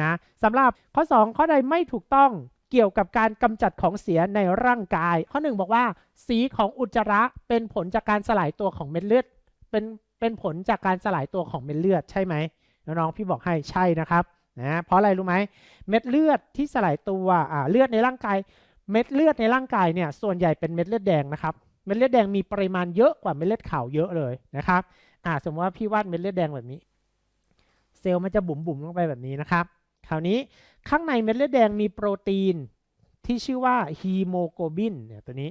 นะสำหรับข้อ 2 ข้อใดไม่ถูกต้องเกี่ยวกับการกำจัดของเสียในร่างกาย ข้อ 1 บอกว่า สีของอุจจาระเป็นผลจากการสลายตัวของเม็ดเลือดเป็นเป็นผลจากการสลายตัวของเม็ดเลือดใช่ไหมน้องๆพี่บอกให้ใช่นะครับนะเพราะอะไรรู้ไหมเม็ดเลือดที่สลายตัวอ่าเลือดในร่างกาย เม็ดเลือดในร่างกายเนี่ยส่วนใหญ่เป็นเม็ดเลือดแดงนะครับเม็ดเลือดแดงมีปริมาณเยอะกว่าเม็ดเลือดขาวเยอะเลยนะครับอ่าสมมติว่าพี่วาดเม็ดเลือดแดงแบบนี้ เซลล์มันจะบุ๋มบุ๋มๆลงไปแบบนี้นะครับ คราวนี้ข้างในเม็ดเลือดแดงมีโปรตีนที่ชื่อว่าฮีโมโกลบินเนี่ยตัวนี้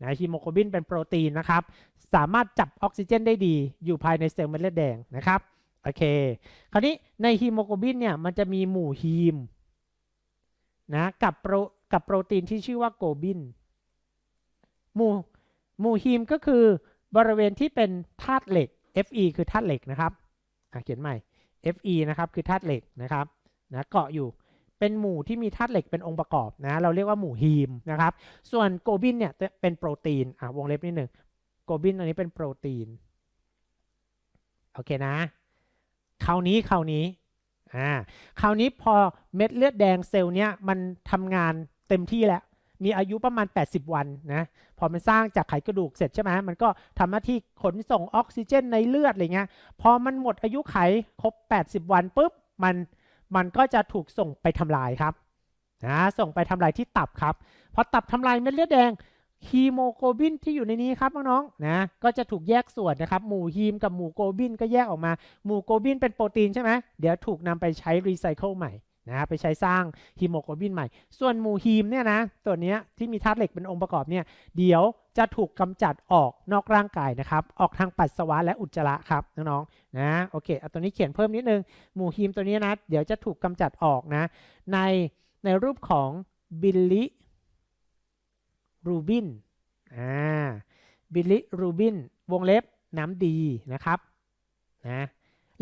นะฮีโมโกลบินเป็นโปรตีนนะครับ สามารถจับออกซิเจนได้ดีอยู่ภายในเซลล์เม็ดเลือดแดงนะครับโอเค คราวนี้ในฮีโมโกลบินเนี่ยมันจะมีหมู่ฮีมนะกับโปรกับโปรตีนที่ชื่อว่าโกลบินหมู่หมู่ฮีมก็คือบริเวณที่เป็นธาตุเหล็ก Fe คือธาตุเหล็กนะครับอะเขียนใหม่ Fe นะครับคือธาตุเหล็กนะครับ นะเกาะอยู่เป็นหมู่ที่มีธาตุเหล็กเป็นองค์ประกอบนะเราเรียกว่าหมู่ฮีมนะครับส่วนโกบินเนี่ยเป็นโปรตีนอะวงเล็บนิดหนึ่งโกบินตัวนี้เป็นโปรตีนโอเคนะคราวนี้คราวนี้อ่าคราวนี้พอเม็ดเลือดแดงเซลล์เนี้ยมันทำงานเต็มที่แล้วมีอายุประมาณ 80 วันนะพอมันสร้างจากไขกระดูกเสร็จใช่ไหมมันก็ทำหน้าที่ขนส่งออกซิเจนในเลือดอะไรเงี้ยพอมันหมดอายุไขครบ 80 วันปุ๊บมัน มันก็จะถูกส่งไปทำลายครับนะส่งไปทำลายที่ตับครับพอตับทำลายเม็ดเลือดแดงฮีโมโกลบินที่อยู่ในนี้ครับน้องๆนะก็จะถูกแยกส่วนนะครับหมู่ฮีมกับหมู่โกลบินก็แยกออกมาหมู่โกลบินเป็นโปรตีนใช่ไหมเดี๋ยวถูกนำไปใช้รีไซเคิลใหม่นะไปใช้สร้างฮีโมโกลบินใหม่ ส่วนหมู่ฮีมเนี่ยนะตัวเนี้ยที่มีธาตุเหล็กเป็นองค์ประกอบเนี่ยเดี๋ยว จะถูกกำจัดออกนอกร่างกายนะครับ ออกทางปัสสาวะและอุจจาระครับน้องๆนะโอเคเอาตัวนี้เขียนเพิ่มนิดนึงหมู่ฮีมตัวนี้นะ เดี๋ยวจะถูกกำจัดออกนะ ในในรูปของบิลลิรูบินอ่าบิลลิรูบินวงเล็บน้ำดีนะครับนะ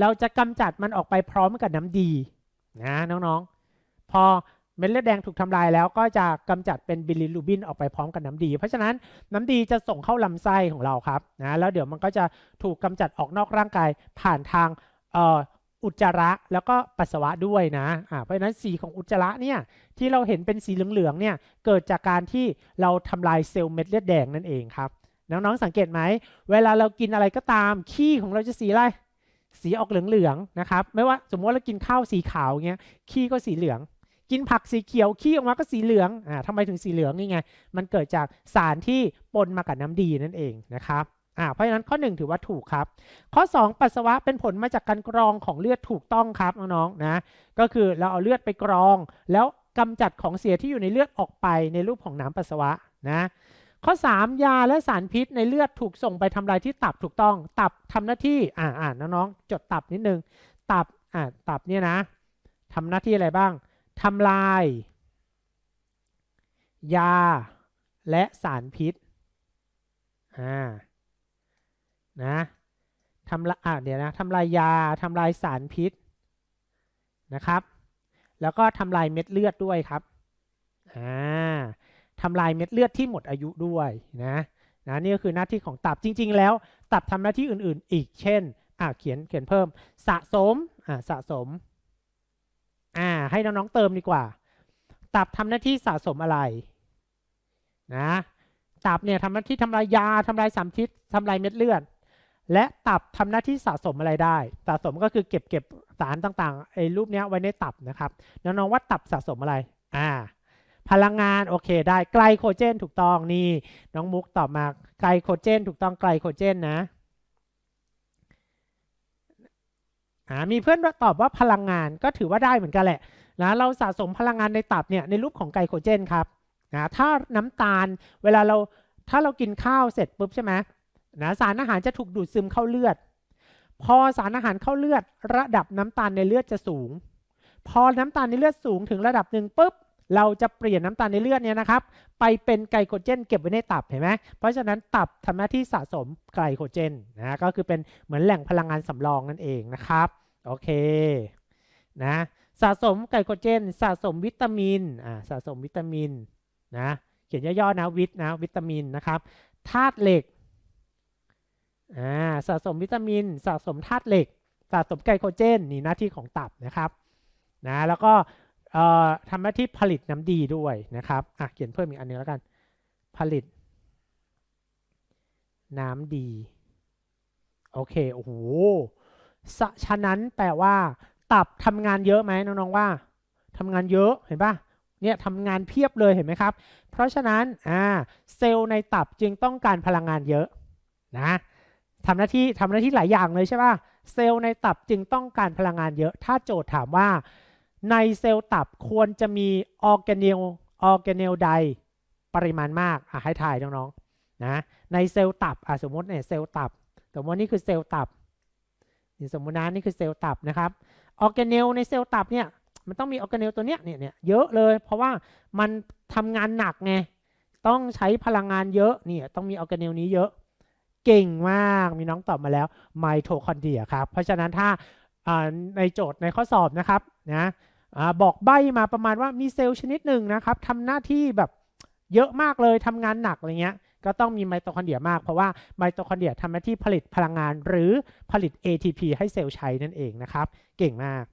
เราจะกำจัดมันออกไปพร้อมกับน้ำดีนะน้องๆ พอ เม็ดเลือดแดงถูกทำลายแล้วก็จะกำจัดเป็นบิลิรูบินออกไปพร้อมกับน้ำดี เพราะฉะนั้นน้ำดีจะส่งเข้าลำไส้ของเราครับนะแล้วเดี๋ยวมันก็จะถูกกำจัดออกนอกร่างกายผ่านทางอ,อุจจาระแล้วก็ปัสสาวะด้วยนะอ่าเพราะฉะนั้นสีของอุจจาระเนี่ยที่เราเห็นเป็นสีเหลืองๆเนี่ยเกิดจากการที่เราทำลายเซลล์เม็ดเลือดแดงนั่นเองครับน้องๆสังเกตไหมเวลาเรากินอะไรก็ตามขี้ของเราจะสีอะไรสีออกเหลืองๆนะครับไม่ว่าสมมติว่าเรากินข้าวสีขาวเงี้ยขี้ก็สีเหลือง กินผักสีเขียวขี้ออกมาก็สีเหลืองอ่าทำไมถึงสีเหลืองนี่ไง มันเกิดจากสารที่ปนมากับน้ำดีนั่นเองนะครับอ่าเพราะฉะนั้นข้อ 1 ถือว่าถูกครับ ข้อ 2 ปัสสาวะเป็นผลมาจากการกรองของเลือดถูกต้องครับน้องๆนะก็คือเราเอาเลือดไปกรอง แล้วกำจัดของเสียที่อยู่ในเลือดออกไปในรูปของน้ำปัสสาวะนะข้อ 3 ยาและสารพิษในเลือดถูกส่งไปทำลายที่ตับถูกต้อง ตับทำหน้าที่อ่าอ่าน้องๆจดตับนิดนึง ตับอ่าตับเนี่ยนะทำหน้าที่อะไรบ้าง ทำลาย ยา และสารพิษอ่านะทำละอะเดี๋ยวนะทำลายยาทำลายสารพิษนะครับ แล้วก็ทำลายเม็ดเลือดด้วยครับอ่าทำลายเม็ดเลือดที่หมดอายุด้วยนะนะนี่ก็คือหน้าที่ของตับจริง ๆ แล้ว ตับทำหน้าที่อื่นๆ อีกเช่นอ่าเขียนเขียนเพิ่มสะสมอ่าสะสม อ่าให้น้องๆเติมดีกว่า ตับทำหน้าที่สะสมอะไรนะตับเนี่ยทำหน้าที่ทำลายยาทำลายสารพิษทำลายเม็ดเลือด และตับทำหน้าที่สะสมอะไรได้ สะสมก็คือเก็บเก็บสารต่างๆไอ้รูปเนี้ยไว้ในตับนะครับน้องๆว่าตับสะสมอะไรอ่าพลังงานโอเคได้ไกลโคเจนถูกต้องนี่น้องมุกตอบมาไกลโคเจน ถูกต้องไกลโคเจนนะ อ่ามีเพื่อนตอบว่าพลังงานก็ถือว่าได้เหมือนกันแหละนะเราสะสมพลังงานในตับเนี่ยในรูปของไกลโคเจนครับนะถ้าน้ำตาลเวลาเราถ้าเรากินข้าวเสร็จปุ๊บใช่ไหมนะสารอาหารจะถูกดูดซึมเข้าเลือด พอสารอาหารเข้าเลือด ระดับน้ำตาลในเลือดจะสูง พอน้ำตาลในเลือดสูงถึงระดับหนึ่งปุ๊บเราจะเปลี่ยนน้ำตาลในเลือดเนี่ยนะครับ ไปเป็นไกลโคเจน เก็บไว้ในตับเห็นไหมเพราะฉะนั้นตับทำหน้าที่สะสมไกลโคเจนนะก็คือเป็นเหมือนแหล่งพลังงานสำรองนั่นเองนะครับ โอเคนะสะสมไกลโคเจน สะสมวิตามินอ่าสะสมวิตามินนะเขียนย่อๆนะวิตนะวิตามินนะครับธาตุเหล็กอ่าสะสมวิตามิน สะสมธาตุเหล็ก สะสมไกลโคเจนนี่หน้าที่ของตับนะครับนะแล้วก็เอ่อทำหน้าที่ผลิตน้ำดีด้วยนะครับอะเขียนเพิ่มอีกอันนึงแล้วกัน ผลิต น้ำดี โอเค โอ้โห สะฉะนั้นแปลว่า ตับทำงานเยอะไหมน้องๆว่าทำงานเยอะเห็นปะเนี่ยทำงานเพียบเลยเห็นไหมครับ เพราะฉะนั้นอ่าเซลล์ในตับจึงต้องการพลังงานเยอะนะทำหน้าที่ทำหน้าที่หลายอย่างเลยใช่ปะเซลล์ในตับจึงต้องการพลังงานเยอะ ถ้าโจทย์ถามว่า ในเซลล์ตับควรจะมีออร์แกเนลออร์แกเนลใดปริมาณมากอะให้ถ่ายน้องๆนะในเซลล์ตับอะสมมติเนี่ยเซลล์ตับสมมตินี่คือเซลล์ตับ นี่สมมตินะนี่คือเซลล์ตับนะครับออร์แกเนลในเซลล์ตับเนี่ยมันต้องมีออร์แกเนลตัวเนี้ยเนี่ยเยอะเลย เพราะว่ามันทำงานหนักไงต้องใช้พลังงานเยอะเนี่ยต้องมีออร์แกเนลนี้เยอะเก่งมากมีน้องตอบมาแล้วไมโทคอนเดรียครับ เพราะฉะนั้นถ้าในโจทย์ในข้อสอบนะครับนะบอกใบมาประมาณว่ามีเซลล์ชนิดหนึ่งนะครับทำหน้าที่แบบเยอะมากเลยทำงานหนักอะไรเงี้ย ก็ต้องมีไมโทคอนเดรียมาก เพราะว่าไมโทคอนเดรียทำหน้าที่ผลิตพลังงานหรือผลิต ATP ให้เซลล์ใช้นั่นเองนะครับ เก่งมาก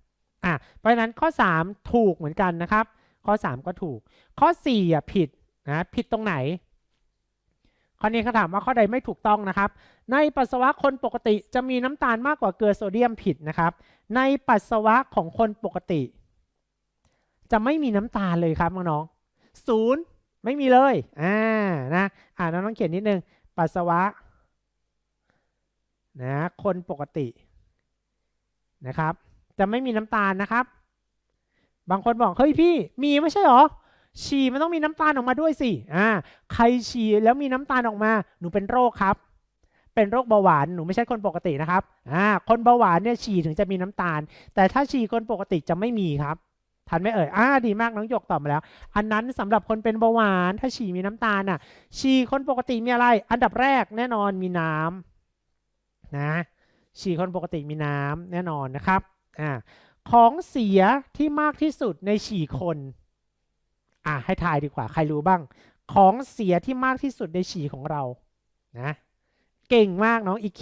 อะเพราะฉะนั้นข้อ 3 ถูกเหมือนกันนะครับ ข้อ 3 ก็ถูก ข้อ4อะผิดนะผิดตรงไหนข้อนี้เขาถามว่าข้อใดไม่ถูกต้องนะครับ ในปัสสาวะคนปกติจะมีน้ำตาลมากกว่าเกลือโซเดียมผิดนะครับ ในปัสสาวะของคนปกติ จะไม่มีน้ำตาลเลยครับน้องๆศูนย์ ไม่มีเลย อ่า นะ อ่าน้องๆเขียนนิดนึง ปัสสาวะ นะ คนปกติ นะครับ จะไม่มีน้ำตาลนะครับ บางคนบอก เฮ้ยพี่ มีไม่ใช่หรอ ฉี่มันต้องมีน้ำตาลออกมาด้วยสิ อ่า ใครฉี่แล้วมีน้ำตาลออกมา หนูเป็นโรคครับ เป็นโรคเบาหวาน หนูไม่ใช่คนปกตินะครับ อ่า คนเบาหวานเนี่ยฉี่ถึงจะมีน้ำตาล แต่ถ้าฉี่คนปกติจะไม่มีครับ ทันไหมเอ่ย อ่า ดีมากน้องหยกตอบมาแล้ว อันนั้นสำหรับคนเป็นเบาหวาน ถ้าฉี่มีน้ำตาลอะ ฉี่คนปกติมีอะไร อันดับแรกแน่นอนมีน้ำนะ ฉี่คนปกติมีน้ำแน่นอนนะครับ อ่า ของเสียที่มากที่สุดในฉี่คน อะให้ทายดีกว่า ใครรู้บ้าง ของเสียที่มากที่สุดในฉี่ของเรา นะ เก่งมากน้อง EQ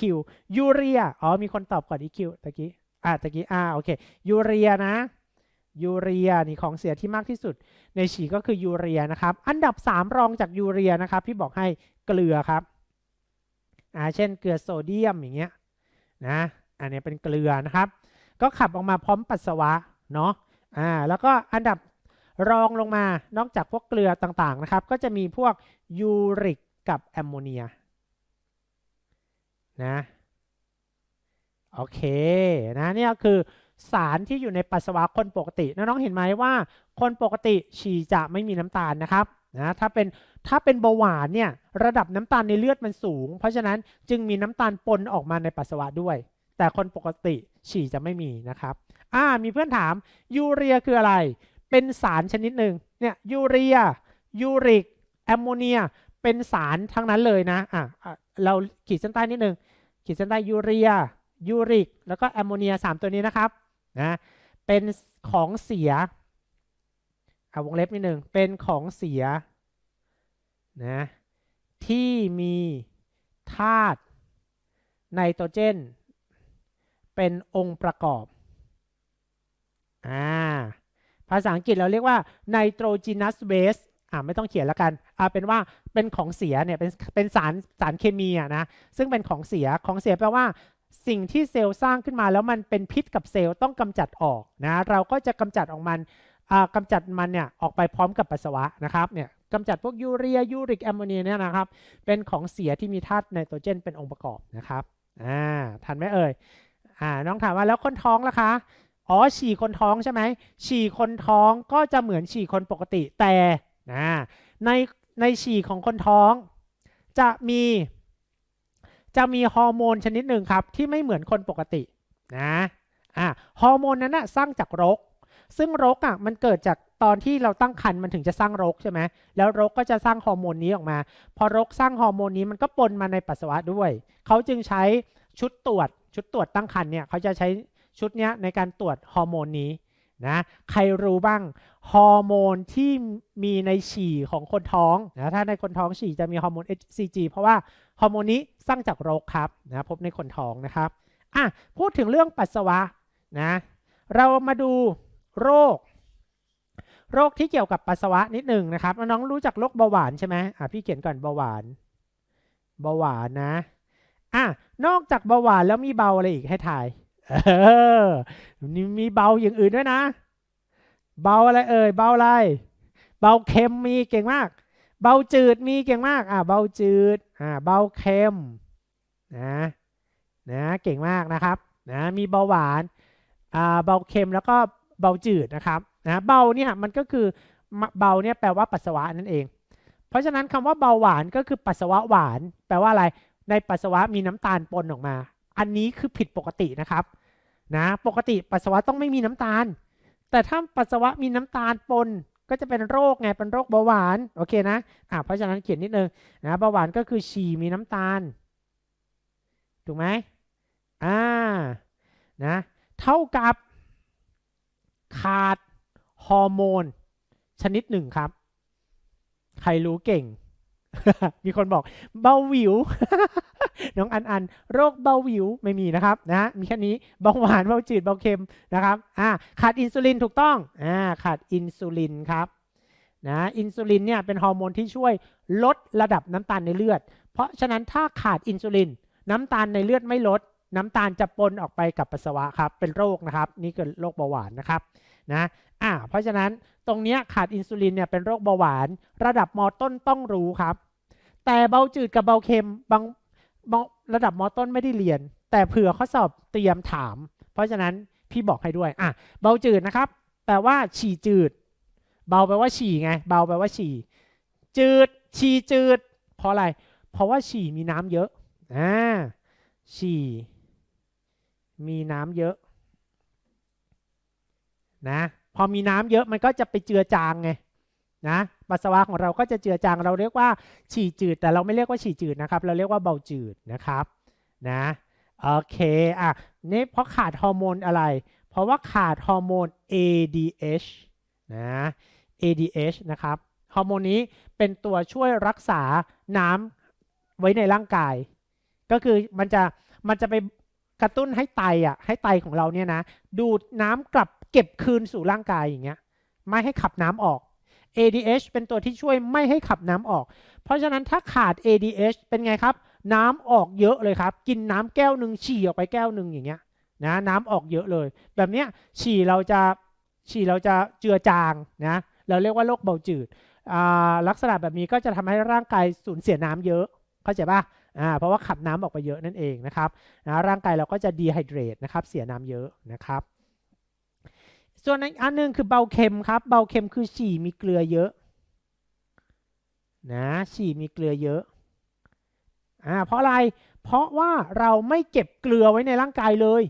ยูเรีย อ๋อ มีคนตอบก่อน EQ ตะกี้ อะตะกี้ อ่า โอเค ยูเรียนะ ยูเรียนี่ของเสียที่มากที่สุด ในฉี่ก็คือยูเรียนะครับ อันดับ 3 รองจากยูเรียนะครับพี่บอกให้เกลือครับอ่าเช่นเกลือโซเดียมอย่างเงี้ยนะอันนี้เป็นเกลือนะครับ ก็ขับออกมาพร้อมปัสสาวะเนาะอ่าแล้วก็อันดับรองลงมานอกจากพวกเกลือต่างๆนะครับ ก็จะมีพวกยูริกกับแอมโมเนียนะโอเคนะนี่ยคือ สารที่อยู่ในปัสสาวะคนปกติน้องๆเห็นไหมว่า คนปกติฉี่จะไม่มีน้ำตาลนะครับนะถ้าเป็นถ้าเป็นเบาหวานเนี่ยระดับน้ำตาลในเลือดมันสูง เพราะฉะนั้นจึงมีน้ำตาลปนออกมาในปัสสาวะด้วย แต่คนปกติฉี่จะไม่มีนะครับอ่ามีเพื่อนถามยูเรียคืออะไร เป็นสารชนิดหนึ่งเนี่ยยูเรียยูริกแอมโมเนียเป็นสารทั้งนั้นเลยนะอะอะเราขีดเส้นใต้นิดนึงขีดเส้นใต้ยูเรียยูริกแล้วก็แอมโมเนียสามตัวนี้นะครับ นะเป็นของเสียเอาวงเล็บนิดหนึ่งเป็นของเสียนะที่มีธาตุไนโตรเจน เป็นองค์ประกอบอ่าภาษาอังกฤษเราเรียกว่า nitrogenous base อ่าไม่ต้องเขียนแล้วกันอ่าเป็นว่าเป็นของเสียเนี่ยเป็นเป็นสารสารเคมีอะนะซึ่งเป็นของเสียของเสียแปลว่า สิ่งที่เซลล์สร้างขึ้นมาแล้วมันเป็นพิษกับเซลล์ต้องกำจัดออกนะเราก็จะกำจัดออกมันอ่ากำจัดมันเนี่ยออกไปพร้อมกับปัสสาวะนะครับเนี่ยกำจัดพวกยูเรียยูริกแอมโมเนียเนี่ยนะครับเป็นของเสียที่มีธาตุไนโตรเจนเป็นองค์ประกอบนะครับอ่าทันไหมเอ่ยอ่าน้องถามว่าแล้วคนท้องล่ะคะอ๋อฉี่คนท้องใช่ไหมฉี่คนท้องก็จะเหมือนฉี่คนปกติแต่นะในในฉี่ของคนท้อง จะมี จะมีฮอร์โมนชนิดหนึ่งครับ ที่ไม่เหมือนคนปกตินะอ่าฮอร์โมนนั้นนะสร้างจากรก ซึ่งรกอะมันเกิดจากตอนที่เราตั้งครรภ์มันถึงจะสร้างรกใช่ไหมแล้วรกก็จะสร้างฮอร์โมนนี้ออกมา พอรกสร้างฮอร์โมนนี้มันก็ปนมาในปัสสาวะด้วย เขาจึงใช้ชุดตรวจชุดตรวจตั้งครรภ์เนี่ยเขาจะใช้ชุดเนี้ยในการตรวจฮอร์โมนนี้ นะใครรู้บ้างฮอร์โมนที่มีในฉี่ของคนท้องนะถ้าในคนท้องฉี่จะมีฮอร์โมน HCG เพราะว่าฮอร์โมนนี้สร้างจากรกครับนะพบในคนท้องนะครับอะพูดถึงเรื่องปัสสาวะนะเรามาดูโรค โรคที่เกี่ยวกับปัสสาวะนิดหนึ่งนะครับน้องรู้จักโรคเบาหวานใช่ไหมอะพี่เขียนก่อนเบาหวานเบาหวานนะอะนอกจากเบาหวานแล้วมีเบาอะไรอีกให้ถ่าย เออมีเบาอย่างอื่นด้วยนะ เบาอะไรเอ่ยเบาอะไร เบาเค็มมีเก่งมาก เบาจืดมีเก่งมากอ่าเบาจืดอ่าเบาเค็มนะนะเก่งมากนะครับนะมีเบาหวานอ่าเบาเค็มแล้วก็เบาจืดนะครับนะเบาเนี่ยมันก็คือเบาเนี่ยแปลว่าปัสสาวะนั่นเอง เพราะฉะนั้นคำว่าเบาหวานก็คือปัสสาวะหวาน แปลว่าอะไรในปัสสาวะมีน้ำตาลปนออกมา อันนี้คือผิดปกตินะครับนะปกติปัสสาวะต้องไม่มีน้ำตาล แต่ถ้าปัสสาวะมีน้ำตาลปนก็จะเป็นโรคไงเป็นโรคเบาหวานโอเคนะอ่าเพราะฉะนั้นเขียนนิดนึงนะเบาหวานก็คือฉี่มีน้ำตาล ถูกไหมอ่านะเท่ากับขาดฮอร์โมนชนิดหนึ่งครับ ใครรู้เก่ง มีคนบอกเบาหวิว น้องอันอันโรคเบาหวิวไม่มีนะครับนะมีแค่นี้เบาหวานเบาจืดเบาเค็มนะครับอ่าขาดอินซูลินถูกต้องอ่าขาดอินซูลินครับนะอินซูลินเนี่ยเป็นฮอร์โมนที่ช่วยลดระดับน้ำตาลในเลือด เพราะฉะนั้นถ้าขาดอินซูลินน้ำตาลในเลือดไม่ลด น้ำตาลจะปนออกไปกับปัสสาวะครับเป็นโรคนะครับนี่คือโรคเบาหวานนะครับนะอ่าเพราะฉะนั้นตรงนี้ขาดอินซูลินเนี่ยเป็นโรคเบาหวาน ระดับมอต้นต้องรู้ครับ แต่เบาจืดกับเบาเค็มบาง ระดับมต้นไม่ได้เรียน แต่เผื่อข้อสอบเตรียมถาม เพราะฉะนั้นพี่บอกให้ด้วยอะเบาจืดนะครับแปลว่า ฉี่จืด เบาแปลว่าฉี่ไง เบาแปลว่าฉี่จืด ฉี่จืด เพราะอะไร เพราะว่าฉี่มีน้ำเยอะอ่าฉี่มีน้ำเยอะนะพอมีน้ำเยอะมันก็จะไปเจือจางไงนะ ปัสสาวะของเราก็จะเจือจางเราเรียกว่าฉี่จืด แต่เราไม่เรียกว่าฉี่จืดนะครับ เราเรียกว่าเบาจืดนะครับนะโอเคอะนี่เพราะขาดฮอร์โมนอะไร เพราะว่าขาดฮอร์โมน ADH นะ ADH นะครับฮอร์โมนนี้เป็นตัวช่วยรักษาน้ำไว้ในร่างกาย ก็คือมันจะมันจะไปกระตุ้นให้ไตอะให้ไตของเราเนี่ยนะดูดน้ำกลับเก็บคืนสู่ร่างกายอย่างเงี้ยไม่ให้ขับน้ำออก ADH เป็นตัวที่ช่วยไม่ให้ขับน้ำออก เพราะฉะนั้นถ้าขาด ADH เป็นไงครับ น้ำออกเยอะเลยครับ กินน้ำแก้วหนึ่งฉี่ออกไปแก้วหนึ่งอย่างเงี้ยนะน้ำออกเยอะเลย แบบเนี้ยฉี่เราจะฉี่เราจะเจือจางนะเราเรียกว่าโรคเบาจืดลักษณะแบบนี้ก็จะทำให้ร่างกายสูญเสียน้ำเยอะเข้าใจป่ะอ่าเพราะว่าขับน้ำออกไปเยอะนั่นเองนะครับนะร่างกายเราก็จะดีไฮเดรตนะครับเสียน้ำเยอะนะครับ ส่วนอีกอันหนึงคือเบาเค็มครับ เบาเค็มคือฉี่มีเกลือเยอะนะฉี่มีเกลือเยอะอ่าเพราะอะไร เพราะว่าเราไม่เก็บเกลือไว้ในร่างกายเลย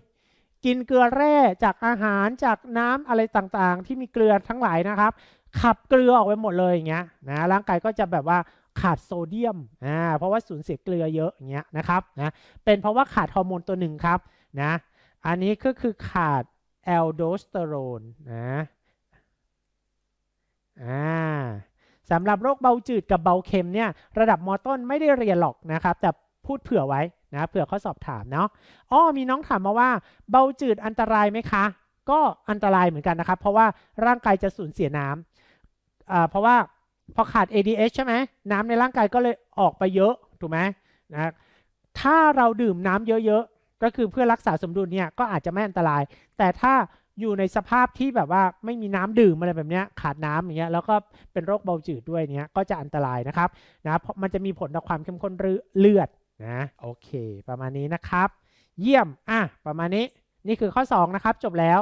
กินเกลือแร่จากอาหารจากน้ำอะไรต่างๆ ที่มีเกลือทั้งหลายนะครับ ขับเกลือออกไปหมดเลยอย่างเงี้ยนะร่างกายก็จะแบบว่าขาดโซเดียมอ่าเพราะว่าสูญเสียเกลือเยอะอย่างเงี้ยนะครับนะเป็นเพราะว่าขาดฮอร์โมนตัวหนึ่งครับนะอันนี้ก็คือขาด แอลโดสเตอโรนนะอ่าสำหรับโรคเบาจืดกับเบาเค็มเนี่ยระดับมอต้นไม่ได้เรียนหรอกนะครับแต่พูดเผื่อไว้นะเผื่อเขาสอบถามเนาะอ้อมีน้องถามมาว่า เบาจืดอันตรายไหมคะ ก็อันตรายเหมือนกันนะครับ เพราะว่าร่างกายจะสูญเสียน้ำอ่าเพราะว่าพอขาด ADH ใช่ไหมน้ำในร่างกายก็เลยออกไปเยอะถูกไหมนะถ้าเราดื่มน้ำเยอะ ก็คือเพื่อรักษาสมดุลเนี่ยก็อาจจะไม่อันตราย แต่ถ้าอยู่ในสภาพที่แบบว่าไม่มีน้ำดื่มอะไรแบบนี้ขาดน้ำอย่างเงี้ยแล้วก็เป็นโรคเบาจืดด้วยเนี้ยก็จะอันตรายนะครับนะเพราะมันจะมีผลต่อความเข้มข้นเลือดนะโอเค ประมาณนี้นะครับ เยี่ยมอะประมาณนี้นี่คือข้อ 2 นะครับ จบแล้ว